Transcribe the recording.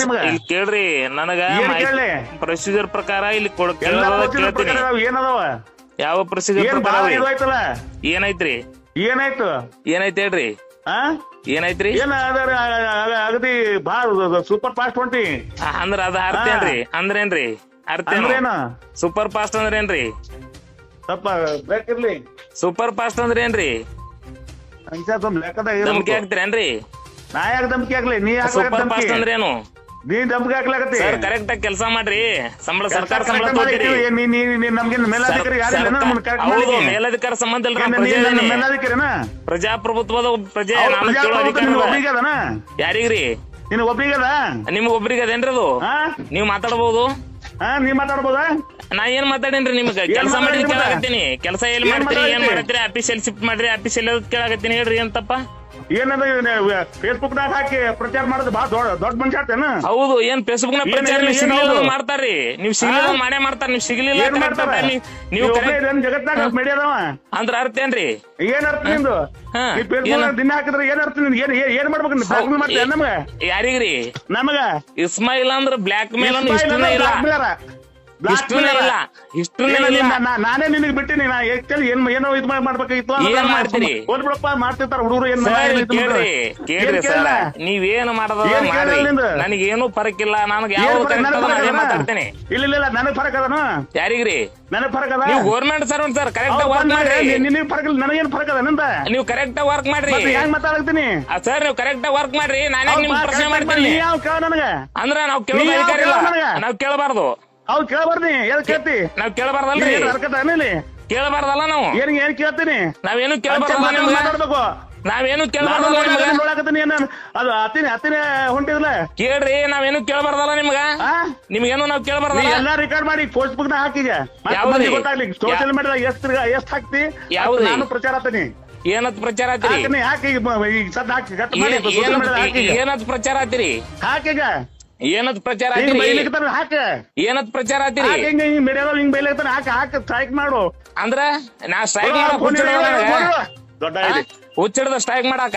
ನಿಮ್ಗ? ಇಲ್ಲಿ ಕೇಳ್ರಿ ನನಗ ಏನ್ ಕೇಳಿ ಪ್ರೊಸೀಜರ್ ಪ್ರಕಾರ ಇಲ್ಲಿ ಕೊಡ್ ಎಲ್ಲ ಕೇಳೋದ procedure ಕೇಳ್ತೀನಿ. ಪ್ರಕಾರ ಅದಾವ, ಏನದಾವ? ಯಾವ ಪ್ರೊಸೀಜರ್ ಏನ್ ಪ್ರಕಾರ ಬಾಳ ರೀ? ಇದು ಏನೈತ್ರಿ? ಏನಾಯ್ತು ಏನೈತಿ ಹೇಳ್ರಿ? ಆ? ಏನೈತ್ರಿ? ಏನ ಅದರ? ಅಗದಿ ಬಾಳ ಸೂಪರ್ ಫಾಸ್ಟ್ ಹೊಂಟಿ. ಆ, ಅಂದ್ರ ಅದ ಅರ್ತೇನ್ರಿ ಅಂದ್ರೇನ್ರಿ ಅರ್ಥ ಅಂದ್ರೇನು? ಸೂಪರ್ ಫಾಸ್ಟ್ ಅಂದ್ರೇನ್ರಿ ಸ್ವಲ್ಪ ಬೇಕಿರ್ಲಿ. ಸೂಪರ್ ಫಾಸ್ಟ್ ಅಂದ್ರೇನ್ರಿ ಅಂಶ ಲೆಕ್ಕದಾಗ ಧಮ್ಕಿ ಇರ್ಬೇಕು. ಹಾಕ್ತೀರೇನ್ರಿ? ನಾ ಯಾಕೆ ಧಮ್ಕಿ ಆಗ್ಲಿ ನೀ ಸೂಪರ್ ಧಮ್ಕಿ? ಫಾಸ್ಟ್ ಅಂದ್ರೇನು? ನೀ ಡಬ್ಗೆ ಹಾಕ್ಲಾಕತ್ತಿ. ಸರ್ ಕರೆಕ್ಟ್ ಆಗಿ ಕೆಲಸ ಮಾಡ್ರಿ. ಸಂಬಳ ಸರ್ಕಾರ ಸಂಬಳ ತಗೋತೀರಿ ಮೇಲಾಧಿಕಾರಿ ಯಾರಿಲ್ಲ ಸರ್ಕಾರ- ನಮ್ಮನ್ನ ಕರೆಕ್ಟ್ ಹೌದು ಮಾಡಿ ಸಂಬಂಧ ಇಲ್ಲ ಏನ್ ನಾನು ಮೇಲಾಧಿಕಾರಿನ? ಪ್ರಜಾಪ್ರಭುತ್ವದ ಪ್ರಜೆ ನಾನು ಕೇಳೋ ಅಧಿಕಾರ ಯಾರಿಗ್ರಿ? ನಿನ್ ಒಬ್ರಿಗದ? ನಿಮ್ಗ ಒಬ್ರಿಗೆ ಅದೇನ್ರಿ ಅದು? ಹಾ ನೀವ್ ಮಾತಾಡಬಹುದು ಹಾ ನೀ ಮಾತಾಡ್ಬೋದಾ? ನಾ ಏನ್ ಮಾತಾಡೇನ್ರಿ ನಿಮ್ಗ? ಕೆಲಸ ಮಾಡಿ ಮಾತಾಡಿದ್ರಿ ಮತ್ತೆ? ಕೇಳಾಕತ್ತೀನಿ. ಕೆಲಸ ಎಲ್ಲಿ ಏನ್ ಮಾಡ್ತೀರಿ ಏನ್ ಮಾಡತ್ತೀರಿ ಆಫೀಸಿಯಲ್ಲಿ ಶಿಫ್ಟ್ ಮಾಡ್ರಿ ಆಫೀಸಿಯಲ್ಲಿ ಕೇಳಾಕತ್ತೀನಿ ಹೇಳ್ರಿ ಅಂತಪ್ಪ ಏನದ ಫೇಸ್ಬುಕ್ ನಾಗ ಹಾಕಿ ಪ್ರಚಾರ ಮಾಡೋದು ಬಾ ದೊಡ್ಡ ದೊಡ್ಡ ಮನುಷ್ಯ ಹೌದು ಏನ್ ಫೇಸ್ಬುಕ್ ನಾಗ ಪ್ರಚಾರ ಏನ್ ನೀವು ಸಿಗ್ಲಿಲ್ಲ ಹೌದು? ಮಾಡ್ತಾರ್ರಿ. ನೀವು ಸಿಗ್ಲಿಲ್ಲ ಮಾಡೇ ಮಾಡ್ತಾರ ನೀವು ಸಿಗ್ಲಿಲ್ಲ ಮಾಡ್ತಾರ? ಅಂತ ನೀವ್- ನೀವು ಜಗತ್ನಾಗ ಮೆಡಿಯದವ ಅಂದ್ರ ಅರ್ಥ ಏನ್ರಿ? ಏನ್ ಅರ್ಥ ನಿಂದು? ನೀ ಫೇಸ್ಬುಕ್ ದಿನ ಹಾಕಿದ್ರೆ ಏನ್ ಅರ್ಥ ನಿಂದು? ಏನ್ ಏನ್- ಮಾಡ್ಬೇಕು ಬ್ಲಾಕ್ ಮಾಡ್ತೇನೆ ನಮಗ? ಯಾರಿಗ್ರಿ? ನಮಗ? ಇಸ್ಮಾಯಿಲ್ ಅಂದ್ರ ಬ್ಲಾಕ್ ಮೇಲ್ ಅಂದ್ರೆ ಹಿಸ್ಟ್ರಿನೇ ಇಲ್ಲ. Mailer. ಇಲ್ಲ. ಇಲ್ಲ. ನಾನೇ ನಿನಗೆ ಬಿಟ್ಟಿನಿ. ನಾ actually ಏನ್ ಏನೋ ಇದು ಮಾಡ್ಬೇಕಾಗಿತ್ತು ಏನ್ ಮಾಡ್ತೀರಿ? ಹೋದ್ ಬಿಡಪ್ಪ ಮಾಡ್ತಿರ್ತಾರ ಹುಡುಗರು ಏನ್ ಕೇಳ್ರಿ? ಕೇಳ್ರಿ ಸರ್. ಕೇಳಿಲ್ಲ? ನೀವೇನು ಮಾಡದ ಮಾಡ್ರಿ. ನನಗೇನು ಫರಕ್ ಇಲ್ಲ. ನನಗೆ ಯಾವ? ಮಾತಾಡ್ತೇನೆ. ಇಲ್ಲ ಇಲ್ಲ ನನಗ್ ಫರಕ್ ಅದನ ಯಾರಿಗ್ರಿ? ನನಗ್ ಫರಕ್ ಅದ? ನೀವು government servant sir correct work ಮಾಡ್ರಿ. ನಿನಗ್ ಫರಕ್ ಇಲ್ಲ. ನನಗೇನ್ ಫರಕ್ ಅದ ನಿಂದ? ನೀವು ಕರೆಕ್ಟ್ ವರ್ಕ್ ಮಾಡ್ರಿ. ಹೆಂಗ್ ಮಾತಾಡ್ತೀನಿ ಸರ್ ನೀವು ಕರೆಕ್ಟ್ ವರ್ಕ್ ಮಾಡ್ರಿ. ನಾನೇ ನಿಮ್ ಪ್ರಶ್ನೆ ಮಾಡ್ತೀನಿ. ಅಂದ್ರೆ ನಾವು ಕೇಳ ಅಧಿಕಾರ ಇಲ್ಲ? ನಾವ್ ಕೇಳಬಾರ್ದು. ಅವ್ ಕೇಳಬಾರ್ದಿ ಎಲ್ ಕೇಳ್ತಿ? ನಾವ್ ಕೇಳಬಾರ್ದಲ್ರಿ. ಹರ್ಕತ್ ಇಲ್ಲಿ ಕೇಳಬಾರ್ದಲ್ಲ ನಾವು. ಏನ್ ಏನ್ ಕೇಳ್ತೀನಿ? ನಾವೇನು ಕೇಳಬಾರ್ದು ಕೇಳಬಾರ್ದಲ್ಲ ಮಾತಾಡ್- ಮಾತಾಡ್ಬೇಕು. ನಾವೇನು ಕೇಳಬಾರ್ದಲ್ಲ ನೋಡಕತ್ತೀನಿ, ಏನ ಅದು ಹತ್ತಿನ ಹತ್ತಿನ ಹೊಂಟಿದ್ಲ? ಕೇಳ್ರಿ ನಾವೇನು ಕೇಳಬಾರ್ದಲ್ಲ ನಿಮ್ಗ? ಆ? ನಿಮ್ಗೇನು ನಾವ್ ಕೇಳಬಾರ್ದಲ್ಲ? ಎಲ್ಲಾ ರೆಕಾರ್ಡ್ ಮಾಡಿ ಫೇಸ್ಬುಕ್ನ ಹಾಕಿಗೆ ಗೊತ್ತಾಗ್ಲಿ. ಸೋಶಿಯಲ್ ಮೀಡಿಯಾದಾಗ ಎಷ್ಟ್ ಎಷ್ಟ್ ಹಾಕ್ತಿ? ನಾನು ಪ್ರಚಾರ ಆತೀನಿ ಏನತ್ ಪ್ರಚಾರ ಆತಿರಿ ಹಾಕಿ ಈಗ ಸದ್ ಹಾಕಿ ಏನತ್ ಪ್ರಚಾರ ಆತಿರಿ ಹಾಕೀಗ. ಏನತ್ ಪ್ರಚಾರ ಹಿಂಗ್ ಆತಿರಿ? ಹಾಕ. ಏನತ್ ಪ್ರಚಾರ ಆತಿರಿ? ಹಾಕಿ ಹಿಂಗ ಹಿಂಗ್ ಮೀಡಿಯಾದಾಗ ಹಿಂಗ್ ಹಾಕ ಹಾಕ ಸ್ಟ್ರೈಕ್ ಮಾಡು. ಅಂದ್ರ ನಾ ಸ್ಟ್ರೈಕ್ ಹುಚ್ಚಿಡ್ದ ಸ್ಟ್ರೈಕ್ ಮಾಡಾಕ?